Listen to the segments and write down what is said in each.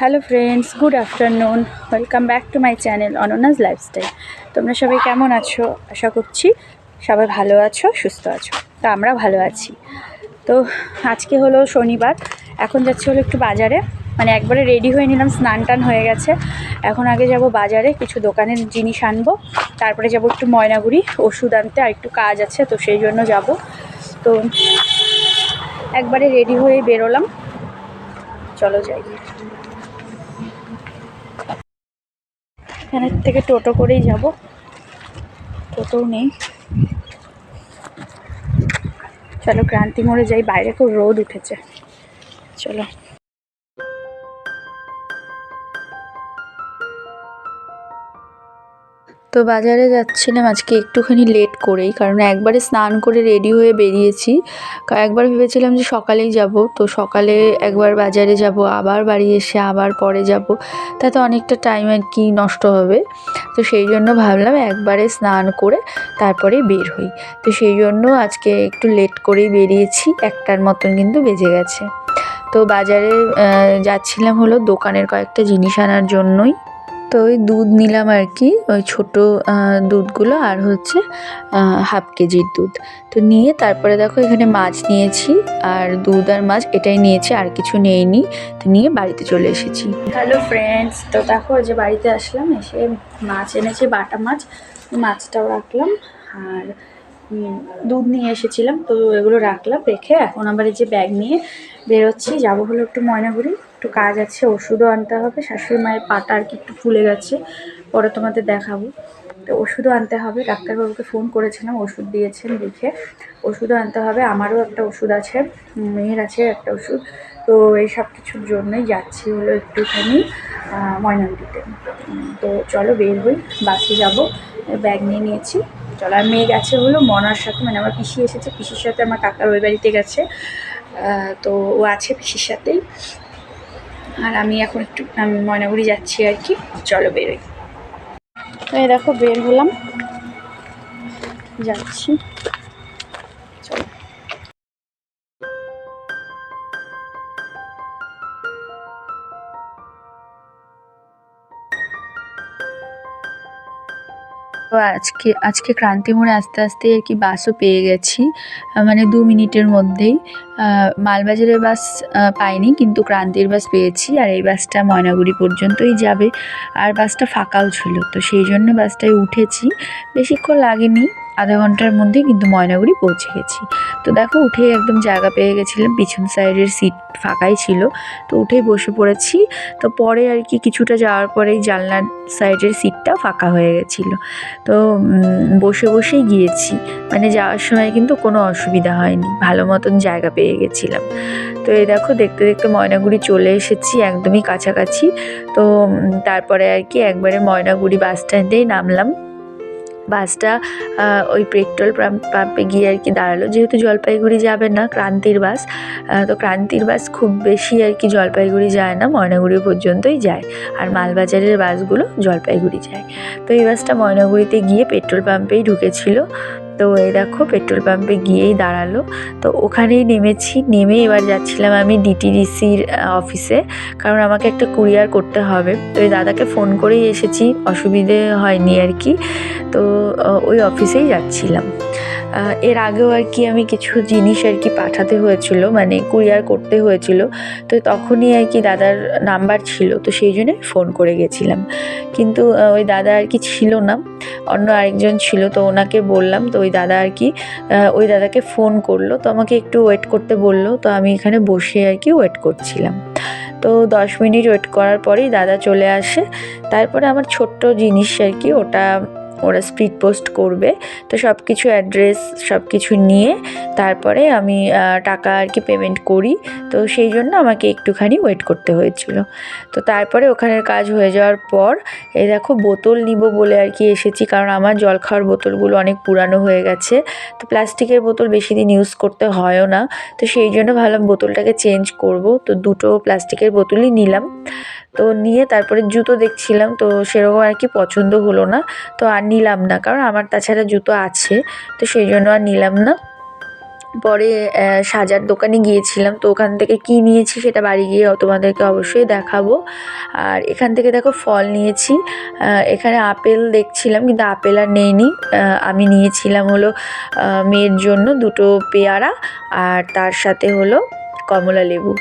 Hello friends good afternoon welcome back to my channel অননাজ lifestyle তোমরা সবাই কেমন আছো? আশা করছি সবাই ভালো আছো, সুস্থ আছো। তো আমরা ভালো আছি। তো আজকে হলো শনিবার, এখন যাচ্ছি হলো একটু বাজারে। মানে একবারে রেডি হয়ে নিলাম, স্নান টান হয়ে গেছে। এখন আগে যাব বাজারে, কিছু দোকানের জিনিস আনব। তারপরে যাব একটু ময়নাগুড়ি, ওষুধ আনতে, আর একটু কাজ আছে, তো সেই জন্য যাব। তো একবারে রেডি হয়ে বেরোলাম। চলো যাই। এখানের থেকে টোটো করেই যাব। টোটোও নেই। চলো ক্রান্তি মোড়ে যাই, বাইরে খুব রোদ উঠেছে। চলো। তো বাজারে যাচ্ছিলাম, আজকে একটুখানি লেট করেই, কারণ একবারে স্নান করে রেডি হয়ে বেরিয়েছি। একবার ভেবেছিলাম যে সকালেই যাব, তো সকালে একবার বাজারে যাব, আবার বাড়ি এসে আবার পরে যাব। তাতে অনেকটা টাইম আর কি নষ্ট হবে। তো সেই জন্য ভাবলাম একবারে স্নান করে তারপরে বের হই। তো সেই জন্য আজকে একটু লেট করেই বেরিয়েছি, একটার মতন কিন্তু বেজে গেছে। তো বাজারে যাচ্ছিলাম হলো দোকানের কয়েকটা জিনিস আনার জন্যই। তো ওই দুধ নিলাম আর কি, ওই ছোটো দুধগুলো আর হচ্ছে হাফ কেজির দুধ। তো নিয়ে তারপরে দেখো এখানে মাছ নিয়েছি, আর দুধ আর মাছ এটাই নিয়েছি, আর কিছু নেইনি। তো নিয়ে বাড়িতে চলে এসেছি। হ্যালো ফ্রেন্ডস তো দেখো যে বাড়িতে আসলাম, এসে মাছ এনেছি, বাটা মাছ। মাছটাও রাখলাম, আর দুধ নিয়ে এসেছিলাম। তো এগুলো রাখলাম, রেখে এখন আবার এই যে ব্যাগ নিয়ে বেরোচ্ছি। যাব হলো একটু ময়নাগুড়ি। একটু কাজ আছে, ওষুধও আনতে হবে। শাশুড়ি মায়ের পাটা আর কি একটু ফুলে গেছে, পরে তোমাদের দেখাবো। তো ওষুধও আনতে হবে, ডাক্তারবাবুকে ফোন করেছিলাম, ওষুধ দিয়েছেন লিখে ওষুধও আনতে হবে, আমারও একটা ওষুধ আছে, মেয়ের আছে একটা ওষুধ। তো এই সব কিছুর জন্যই যাচ্ছি হলো একটুখানি ময়নাগুড়িতে। তো চলো বের হই, বাসে যাব, ব্যাগ নিয়ে নিয়েছি। চলো, আর মেয়ে গেছে হলো মনার সাথে মানে আমার পিসি এসেছে, পিসির সাথে আমার কাকার ওই বাড়িতে গেছে। তো ও আছে পিসির সাথেই। আর আমি এখন একটু ময়নাগুড়ি যাচ্ছি আর কি। চলো বেরোই। এই দেখো, বের হলাম। যাচ্ছি। আজকে আজকে ক্রান্তি মোড়ে আস্তে আস্তে আর কি বাসও পেয়ে গেছি। মানে দু মিনিটের মধ্যেই। মালবাজারের বাস পাইনি, কিন্তু ক্রান্তির বাস পেয়েছি। আর এই বাসটা ময়নাগুড়ি পর্যন্তই যাবে। আর বাসটা ফাঁকাও ছিল, তো সেই জন্য বাসটায় উঠেছি। বেশিক্ষণ লাগেনি, আধা ঘণ্টার মধ্যেই কিন্তু ময়নাগুড়ি পৌঁছে গেছি। তো দেখো উঠেই একদম জায়গা পেয়ে গেছিলাম, পিছন সাইডের সিট ফাঁকাই ছিল, তো উঠেই বসে পড়েছি। তো পরে আর কি কিছুটা যাওয়ার পরেই জানলার সাইডের সিটটা ফাঁকা হয়ে গেছিল। তো বসে বসেই গিয়েছি। মানে যাওয়ার সময় কিন্তু কোনো অসুবিধা হয়নি, ভালো মতন জায়গা পেয়ে গেছিলাম। তো এই দেখো দেখতে দেখতে ময়নাগুড়ি চলে এসেছি একদমই কাছাকাছি। তো তারপরে আর কি একবারে ময়নাগুড়ি বাস স্ট্যান্ডেই নামলাম। বাসটা ওই পেট্রোল পাম্প গিয়ে আর কি দাঁড়াল। যেহেতু জলপাইগুড়ি যাবে না, ক্রান্তির বাস তো ক্রান্তির বাস খুব বেশি আর কি জলপাইগুড়ি যায় না, ময়নাগুড়ি পর্যন্তই যায়। আর মালবাজারের বাসগুলো জলপাইগুড়ি যায়। তো এই বাসটা ময়নাগুড়িতে গিয়ে পেট্রোল পাম্পেই ঢুকেছিল। তো এই দেখো পেট্রোল পাম্পে গিয়েই দাঁড়াল। তো ওখানেই নেমেছি, নেমে এবার যাচ্ছিলাম আমি ডিটিডিসির অফিসে কারণ আমাকে একটা কুরিয়ার করতে হবে। তো ওই দাদাকে ফোন করেই এসেছি, অসুবিধে হয়নি আর কি। তো ওই অফিসেই যাচ্ছিলাম। এর আগেও আর কি আমি কিছু জিনিস আর কি পাঠাতে হয়েছিল মানে কুরিয়ার করতে হয়েছিল। তো তখনই আর কি দাদার নাম্বার ছিল, তো সেই জন্য ফোন করে গেছিলাম। কিন্তু ওই দাদা আর কি ছিল না। অন্য আরেকজন ছিল, তো ওনাকে বললাম, তো ওই দাদা আর কি ওই দাদাকে ফোন করল, তো আমাকে একটু ওয়েট করতে বলল, তো আমি এখানে বসে আর কি ওয়েট করছিলাম। তো দশ মিনিট ওয়েট করার পরেই দাদা চলে আসে, তারপরে আমার ছোট্ট জিনিস আর কি, ওটা ওরা স্পিড পোস্ট করবে। তো সব কিছু অ্যাড্রেস সব কিছু নিয়ে তারপরে আমি টাকা আর কি পেমেন্ট করি। তো সেই জন্য আমাকে একটুখানি ওয়েট করতে হয়েছিল। তো তারপরে ওখানের কাজ হয়ে যাওয়ার পর, এই দেখো বোতল নিব বলে আর কি এসেছি। কারণ আমার জল খাওয়ার বোতলগুলো অনেক পুরানো হয়ে গেছে। তো প্লাস্টিকের বোতল বেশি দিন ইউজ করতে হয়ও না। তো সেই জন্য ভাবলাম বোতলটাকে চেঞ্জ করব। তো দুটো প্লাস্টিকের বোতলই নিলাম। তো নিয়ে তারপরে জুতো দেখছিলাম, তো সেরকম আর কি পছন্দ হলো না। তো আর নিলাম না, কারণ আমার তাছাড়া জুতো আছে, তো সেই জন্য আর নিলাম না। পরে সাজার দোকানে গিয়েছিলাম, তো ওখান থেকে কী নিয়েছি সেটা বাড়ি গিয়ে তোমাদেরকে অবশ্যই দেখাবো। আর এখান থেকে দেখো ফল নিয়েছি এখানে আপেল দেখছিলাম, কিন্তু আপেল আর নেইনি। আমি নিয়েছিলাম হলো মেয়ের জন্য দুটো পেয়ারা, আর তার সাথে হলো কমলা লেবু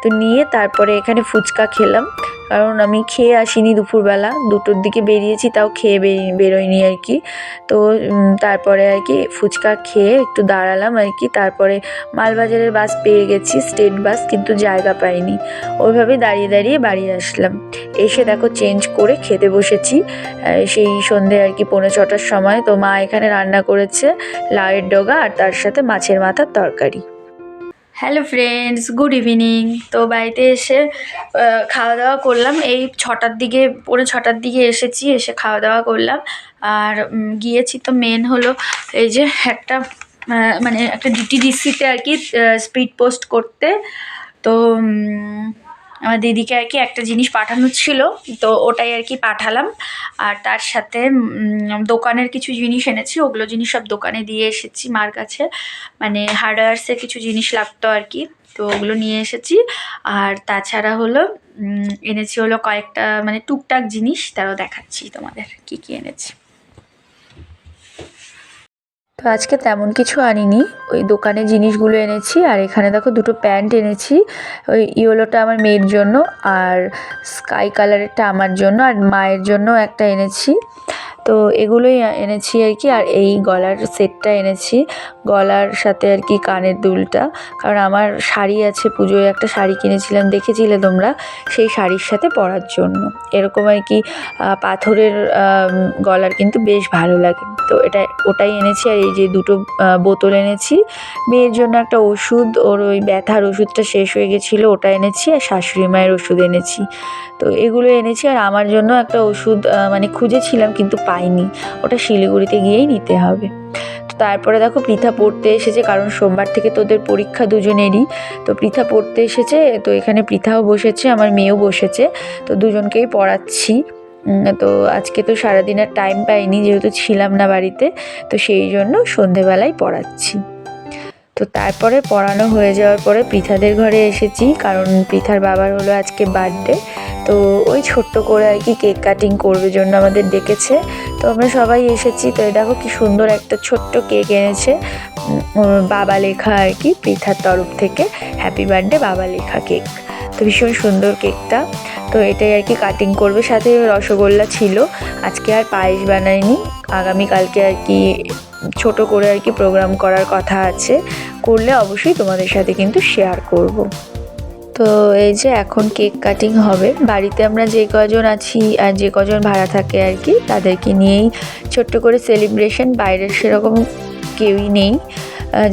তো নিয়ে তারপরে এখানে ফুচকা খেলাম। কারণ আমি খেয়ে আসিনি দুপুরবেলা। দুটোর দিকে বেরিয়েছি, তাও খেয়ে বেরিয়ে বেরোয়নি আর কি। তো তারপরে আর কি ফুচকা খেয়ে একটু দাঁড়ালাম আর কি। তারপরে মালবাজারের বাস পেয়ে গেছি, স্টেট বাস, কিন্তু জায়গা পাইনি। ওইভাবে দাঁড়িয়ে দাঁড়িয়ে বাড়ি আসলাম। এসে দেখো চেঞ্জ করে খেতে বসেছি। সেই সন্ধে আর কি পৌনে ছটার সময়। তো মা এখানে রান্না করেছে, লাউয়ের ডগা আর তার সাথে মাছের মাথার তরকারি। হ্যালো ফ্রেন্ডস গুড ইভিনিং তো বাড়িতে এসে খাওয়া দাওয়া করলাম। এই ছটার দিকে পরে ছটার দিকে এসেছি, এসে খাওয়া দাওয়া করলাম। আর গিয়েছি তো মেন হলো এই যে একটা মানে একটা ডিটিডিসিতে আর কি স্পিড পোস্ট করতে। তো আমার দিদিকে আর কি একটা জিনিস পাঠানোর ছিল, তো ওটাই আর কি পাঠালাম। আর তার সাথে দোকানের কিছু জিনিস এনেছি, ওগুলো জিনিস সব দোকানে দিয়ে এসেছি মার কাছে। মানে হার্ডওয়্যার্সের কিছু জিনিস লাগতো আর কি, তো ওগুলো নিয়ে এসেছি। আর তাছাড়া হলো এনেছি হলো কয়েকটা মানে টুকটাক জিনিস, তারও দেখাচ্ছি তোমাদের কি কি এনেছি। তো আজকে তেমন কিছু আনিনি। ওই দোকানে জিনিসগুলো এনেছি আর এখানে দেখো দুটো প্যান্ট এনেছি। ওই ইয়েলোটা আমার মেয়ের জন্য আর স্কাই কালারেরটা আমার জন্য আর মায়ের জন্য একটা এনেছি। তো এগুলোই এনেছি আর কি। আর এই গলার সেটটা এনেছি। গলার সাথে আর কি কানের দুলটা। কারণ আমার শাড়ি আছে পুজোয়, একটা শাড়ি কিনেছিলাম, দেখেছিলে তোমরা? সেই শাড়ির সাথে পরার জন্য। এরকম আর কি পাথরের গলার কিন্তু বেশ ভালো লাগে। তো এটা, ওটাই এনেছি আর এই যে দুটো বোতল এনেছি। মেয়ের জন্য একটা ওষুধ, ওর ওই ব্যথার ওষুধটা শেষ হয়ে গেছিল, ওটা এনেছি আর শাশুড়ি মায়ের ওষুধ এনেছি। তো এগুলো এনেছি আর আমার জন্য একটা ওষুধ মানে খুঁজেছিলাম কিন্তু পাইনি। ওটা শিলিগুড়িতে গিয়েই নিতে হবে। তো তারপরে দেখো পৃথা পড়তে এসেছে, কারণ সোমবার থেকে তোদের পরীক্ষা দুজনেরই। তো পৃথা পড়তে এসেছে, তো এখানে পৃথাও বসেছে, আমার মেয়েও বসেছে। তো দুজনকেই পড়াচ্ছি। তো আজকে তো সারাদিন আর টাইম পাইনি, যেহেতু ছিলাম না বাড়িতে, তো সেই জন্য সন্ধেবেলায় পড়াচ্ছি। তো তারপরে পড়ানো হয়ে যাওয়ার পরে পৃথাদের ঘরে এসেছি, কারণ পৃথার বাবার হলো আজকে বার্থডে তো ওই ছোট্ট করে আর কি কেক কাটিং করবে জন্য আমাদের ডেকেছে। তো আমরা সবাই এসেছি, তো দেখো কি সুন্দর একটা ছোট্ট কেক এনেছে। বাবা লেখা আর কি পৃথার তরফ থেকে। হ্যাপি বার্থডে বাবা লেখা কেক তো ভীষণ সুন্দর কেকটা তো এটাই আর কি কাটিং করবে। সাথে রসগোল্লা ছিল। আজকে আর পায়েস বানায়নি আগামীকালকে আর কি ছোট করে আর কি প্রোগ্রাম করার কথা আছে, করলে অবশ্যই তোমাদের সাথে কিন্তু শেয়ার করব। তো এই যে এখন কেক কাটিং হবে, বাড়িতে আমরা যে কজন আছি আর যে কজন ভাড়া থাকে আর কি, তাদেরকে নিয়েই ছোট্ট করে সেলিব্রেশন বাইরের সেরকম কেউই নেই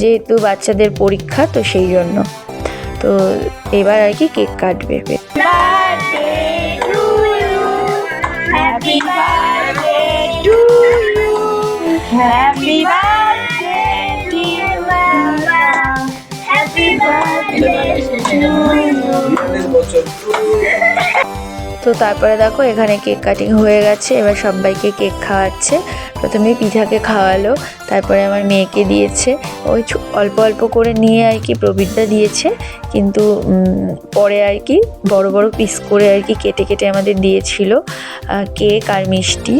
যেহেতু বাচ্চাদের পরীক্ষা, তো সেই জন্য। তো এবার আর কি কেক কাটবে। Birthday Happy birthday. Happy birthday to you. তো তারপরে দেখো, এখানে কেক কাটিং হয়ে গেছে। এবার সবাইকে কেক খাওয়াচ্ছে। প্রথমে পিঠাকে খাওয়ালো। তারপরে আমার মেয়েকে দিয়েছে। ওই অল্প অল্প করে নিয়ে আর কি প্রবীরদা দিয়েছে। কিন্তু পরে আর কি বড় বড় পিস করে আর কি কেটে কেটে আমাদের দিয়েছিল কেক আর মিষ্টি।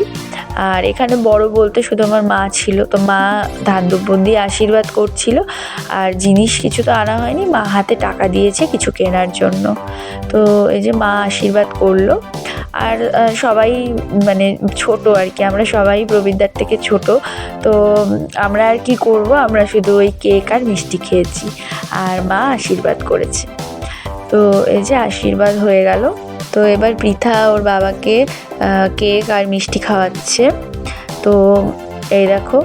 আর এখানে বড় বলতে শুধু আমার মা ছিল, তো মা ধান দুব্য দিয়ে আশীর্বাদ করছিল। আর জিনিস কিছু তো আনা হয়নি, মা হাতে টাকা দিয়েছে কিছু কেনার জন্য। তো এই যে মা আশীর্বাদ করল। আর সবাই মানে ছোট আর কি, আমরা সবাই প্রবীরদার থেকে ছোট। তো আমরা আর কি করব, আমরা শুধু ওই কেক আর মিষ্টি খেয়েছি। আর মা আশীর্বাদ করেছে। তো এই যে আশীর্বাদ হয়ে গেল। তো এবার পৃথা ওর বাবাকে কেক আর মিষ্টি খাওয়াচ্ছে। তো এই দেখো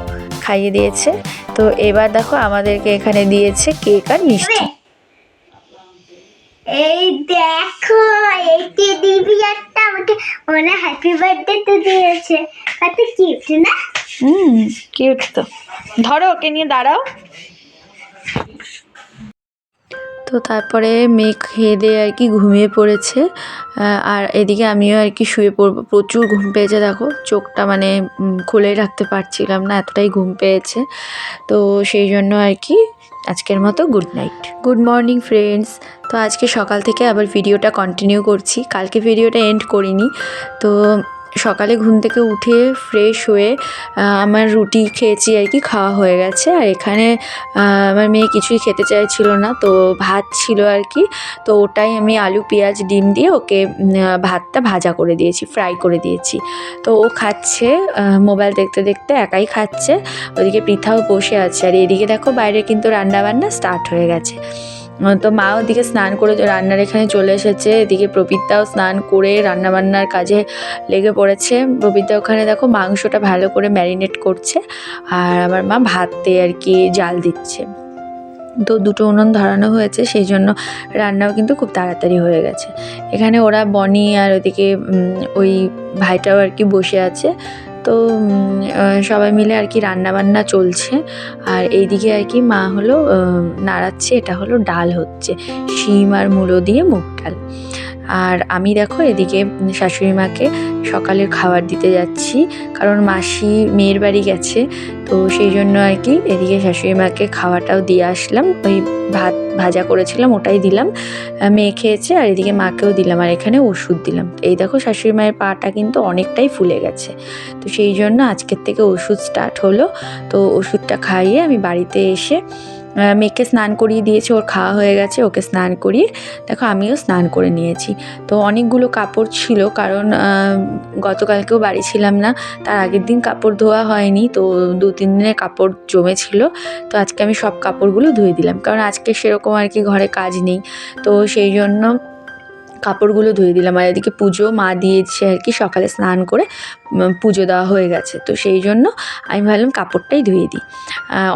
খাইয়ে দিয়েছে। তো এবার দেখো আমাদেরকে এখানে দিয়েছে কেক আর মিষ্টি। এই দেখো এইটি দিবি একটা আমাকে ওরা হ্যাপি বার্থডে তো দিয়েছে। কত কিউট না? হুম কিউট তো। ধরো ওকে নিয়ে দাঁড়াও। তো তারপরে মেয়ে খেয়ে দিয়ে আর কি ঘুমিয়ে পড়েছে। আর এদিকে আমিও আর কি শুয়ে পড়ব। প্রচুর ঘুম পেয়েছে দেখো। চোখটা মানে খুলে রাখতে পারছিলাম না, এতটাই ঘুম পেয়েছে। তো সেই জন্য আর কি আজকের মতো good night good morning friends তো আজকে সকাল থেকে আবার ভিডিওটা কন্টিনিউ করছি। কালকে ভিডিওটা এন্ড করিনি। তো সকালে ঘুম থেকে উঠে ফ্রেশ হয়ে আমার রুটি খেয়েছি আর কি, খাওয়া হয়ে গেছে। আর এখানে আমার মেয়ে কিছুই খেতে চাইছিল না, তো ভাত ছিল আর কি। তো ওটাই আমি আলু, পেঁয়াজ, ডিম দিয়ে ওকে ভাতটা ভাজা করে দিয়েছি ফ্রাই করে দিয়েছি। তো ও খাচ্ছে মোবাইল দেখতে দেখতে একাই খাচ্ছে। ওদিকে পৃথাও বসে আছে। আর এদিকে দেখো বাইরে কিন্তু রান্না বান্না স্টার্ট হয়ে গেছে। তো মা ওদিকে স্নান করে রান্নার এখানে চলে এসেছে। এদিকে প্রবীরদাও স্নান করে রান্না বান্নার কাজে লেগে পড়েছে। প্রবীরদা ওখানে দেখো মাংসটা ভালো করে ম্যারিনেট করছে আর আমার মা ভাতে আর কি জাল দিচ্ছে। তো দুটো উনুন ধরানো হয়েছে, সেই জন্য রান্নাও কিন্তু খুব তাড়াতাড়ি হয়ে গেছে। এখানে ওরা বনি আর ওদিকে ওই ভাইটাও আর কি বসে আছে। তো সবাই মিলে আর কি রান্না বান্না চলছে। আর এইদিকে আর কি মা হলো নাড়াচ্ছে, এটা হলো ডাল হচ্ছে। শিম আর মুলো দিয়ে মুগ ডাল। আর আমি দেখো এদিকে শাশুড়ি মাকে সকালের খাবার দিতে যাচ্ছি, কারণ মাসি মেয়ের বাড়ি গেছে, তো সেই জন্য আর কি এদিকে শাশুড়ি মাকে খাওয়াটাও দিয়ে আসলাম, ওই ভাত ভাজা করেছিলাম ওটাই দিলাম মেয়ে খেয়েছে আর এদিকে মাকেও দিলাম আর এখানে ওষুধ দিলাম। এই দেখো শাশুড়ি মায়ের পাটা কিন্তু অনেকটাই ফুলে গেছে, তো সেই জন্য আজকের থেকে ওষুধ স্টার্ট হলো, তো ওষুধটা খাইয়ে আমি বাড়িতে এসে মেয়েকে স্নান করিয়ে দিয়েছে, ওর খাওয়া হয়ে গেছে, ওকে স্নান করিয়ে, দেখো আমিও স্নান করে নিয়েছি। তো অনেকগুলো কাপড় ছিল, কারণ গতকালকেও বাড়ি ছিলাম না, তার আগের দিন কাপড় ধোয়া হয়নি, তো দু, তিন দিনের কাপড় জমেছিল, তো আজকে আমি সব কাপড়গুলো ধুয়ে দিলাম। কারণ আজকে সেরকম আর কি ঘরে কাজ নেই, তো সেই জন্য কাপড়গুলো ধুয়ে দিলাম আর এদিকে পুজো, মা দিয়েছে আর কি সকালে স্নান করে পুজো দেওয়া হয়ে গেছে। তো সেই জন্য আমি ভাবলাম কাপড়টাই ধুয়ে দিই।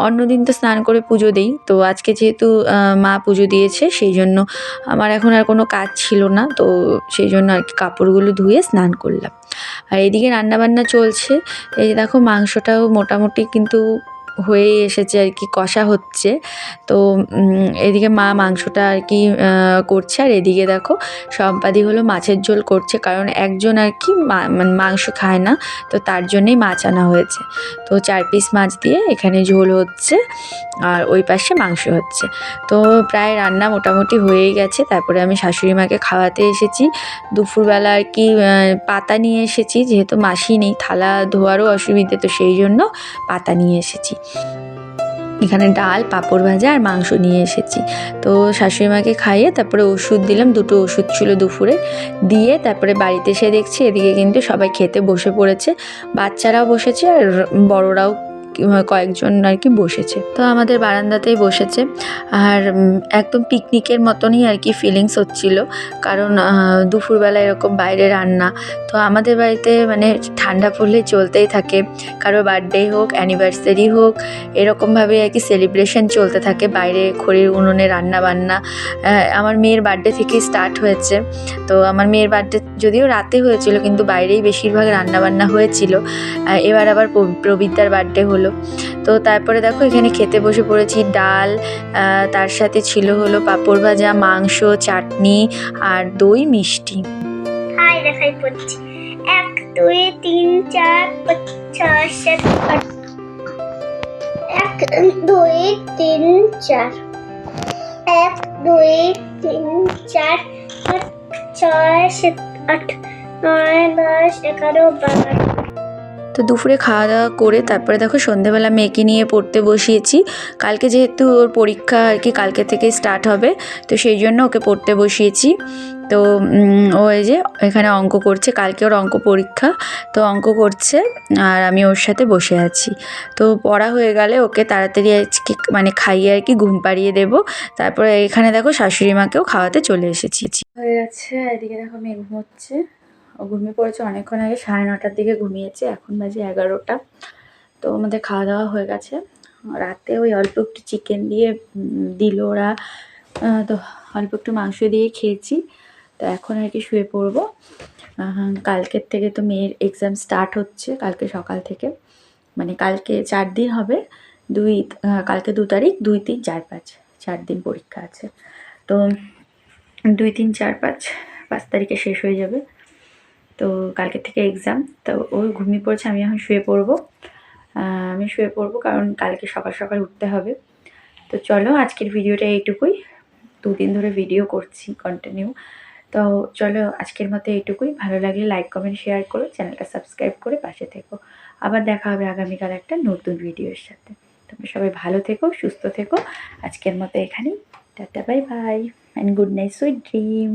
অন্যদিন তো স্নান করে পুজো দিই। তো আজকে যেহেতু মা পুজো দিয়েছে, সেই জন্য আমার এখন আর কোনো কাজ ছিল না। তো সেই জন্য আর কি কাপড়গুলো ধুয়ে স্নান করলাম। আর এদিকে রান্নাবান্না চলছে। এই দেখো মাংসটাও মোটামুটি কিন্তু হয়ে এসেছে আর কি, কষা হচ্ছে। তো এদিকে মা মাংসটা আর কি করছে। আর এদিকে দেখো, সম্পাদি হলো মাছের ঝোল করছে। কারণ একজন আর কি মানে মাংস খায় না, তো তার জন্যেই মাছ আনা হয়েছে। তো চার পিস মাছ দিয়ে এখানে ঝোল হচ্ছে আর ওই পাশে মাংস হচ্ছে। তো প্রায় রান্না মোটামুটি হয়েই গেছে। তারপরে আমি শাশুড়ি মাকে খাওয়াতে এসেছি। দুপুরবেলা আর কি পাতা নিয়ে এসেছি। যেহেতু মাসি নেই, থালা ধোয়ারও অসুবিধে, তো সেই জন্য পাতা নিয়ে এসেছি। এখানে ডাল, পাঁপড় ভাজা আর মাংস নিয়ে এসেছি। তো শাশুড়ি মাকে খাইয়ে তারপরে ওষুধ দিলাম, দুটো ওষুধ ছিল দুপুরে। দিয়ে তারপরে বাড়িতে এসে দেখছি, এদিকে কিন্তু সবাই খেতে বসে পড়েছে। বাচ্চারাও বসেছে আর বড়রাও কয়েকজন আর কি বসেছে। তো আমাদের বারান্দাতেই বসেছে। আর একদম পিকনিকের মতনই আর কি ফিলিংস হচ্ছিল। কারণ দুপুরবেলা এরকম বাইরে রান্না। তো আমাদের বাড়িতে মানে ঠান্ডা পড়লে চলতেই থাকে। কারও বার্থডে হোক অ্যানিভার্সারি হোক এরকমভাবে আর কি সেলিব্রেশন চলতে থাকে। বাইরে খড়ির উনুনে রান্না বান্না। আমার মেয়ের বার্থডে থেকে স্টার্ট হয়েছে। তো আমার মেয়ের বার্থডে যদিও রাতে হয়েছিল, কিন্তু বাইরেই বেশিরভাগ রান্নাবান্না হয়েছিল। এবার আবার প্রব- প্রবীরদার বার্থডে হলো। তো তারপরে দেখো এখানে খেতে বসে পড়েছি ডাল তার সাথে ছিল হলো পাঁপড় ভাজা, মাংস, চাটনি আর দই মিষ্টি। হাই দেখাই পড়ছি। এক, দুই, তিন, চার, পাঁচ, ছয়, সাত এক, দুই, তিন, চার। এক, দুই, তিন, চার, পাঁচ, ছয়, সাত, আট, নয়, দশ, এগারো, বারো। তো দুপুরে খাওয়া দাওয়া করে তারপরে দেখো সন্ধেবেলা মেয়েকে নিয়ে পড়তে বসিয়েছি। কালকে যেহেতু ওর পরীক্ষা আর কি কালকে থেকে স্টার্ট হবে, তো সেই জন্য ওকে পড়তে বসিয়েছি। তো ও এই যে এখানে অঙ্ক করছে, কালকে ওর অঙ্ক পরীক্ষা, তো অঙ্ক করছে আর আমি ওর সাথে বসে আছি। তো পড়া হয়ে গেলে ওকে তাড়াতাড়ি আজকে মানে খাইয়ে আর কি ঘুম পাড়িয়ে দেবো। তারপরে এখানে দেখো শাশুড়ি মাকেও খাওয়াতে চলে এসেছি। হয়ে গেছে, এদিকে দেখো মেয়ে ঘুমোচ্ছে ও ঘুমিয়ে পড়েছে অনেকক্ষণ আগে, সাড়ে নটার দিকে ঘুমিয়েছে, এখন বাজে এগারোটা। তো আমাদের খাওয়া দাওয়া হয়ে গেছে। রাতে ওই অল্প একটু চিকেন দিয়ে দিল ওরা তো অল্প একটু মাংস দিয়ে খেয়েছি। তো এখন আর কি শুয়ে পড়ব। কালকের থেকে তো মেয়ের এক্সাম স্টার্ট হচ্ছে, কালকে সকাল থেকে। মানে কালকে চার দিন হবে, দুই কালকে দু তারিখ, দুই, তিন, চার, পাঁচ, চার দিন পরীক্ষা আছে। তো দুই, তিন, চার, পাঁচ পাঁচ তারিখে শেষ হয়ে যাবে। তো কালকে থেকে এক্সাম তো ও ঘুমিয়ে পড়ছে, আমি এখন শুয়ে পড়ব। আমি শুয়ে পড়ব কারণ কালকে সকাল সকাল উঠতে হবে। তো চলো আজকের ভিডিওটা এইটুকুই। দুদিন ধরে ভিডিও করছি কন্টিনিউ তো চলো আজকের মতো এইটুকুই। ভালো লাগলে লাইক কমেন্ট শেয়ার করো চ্যানেলটা সাবস্ক্রাইব করে পাশে থেকো। আবার দেখা হবে আগামীকাল একটা নতুন ভিডিওর সাথে। তোমরা সবাই ভালো থেকো, সুস্থ থেকো। আজকের মতো এখানেই। Tata bye bye and good night sweet dream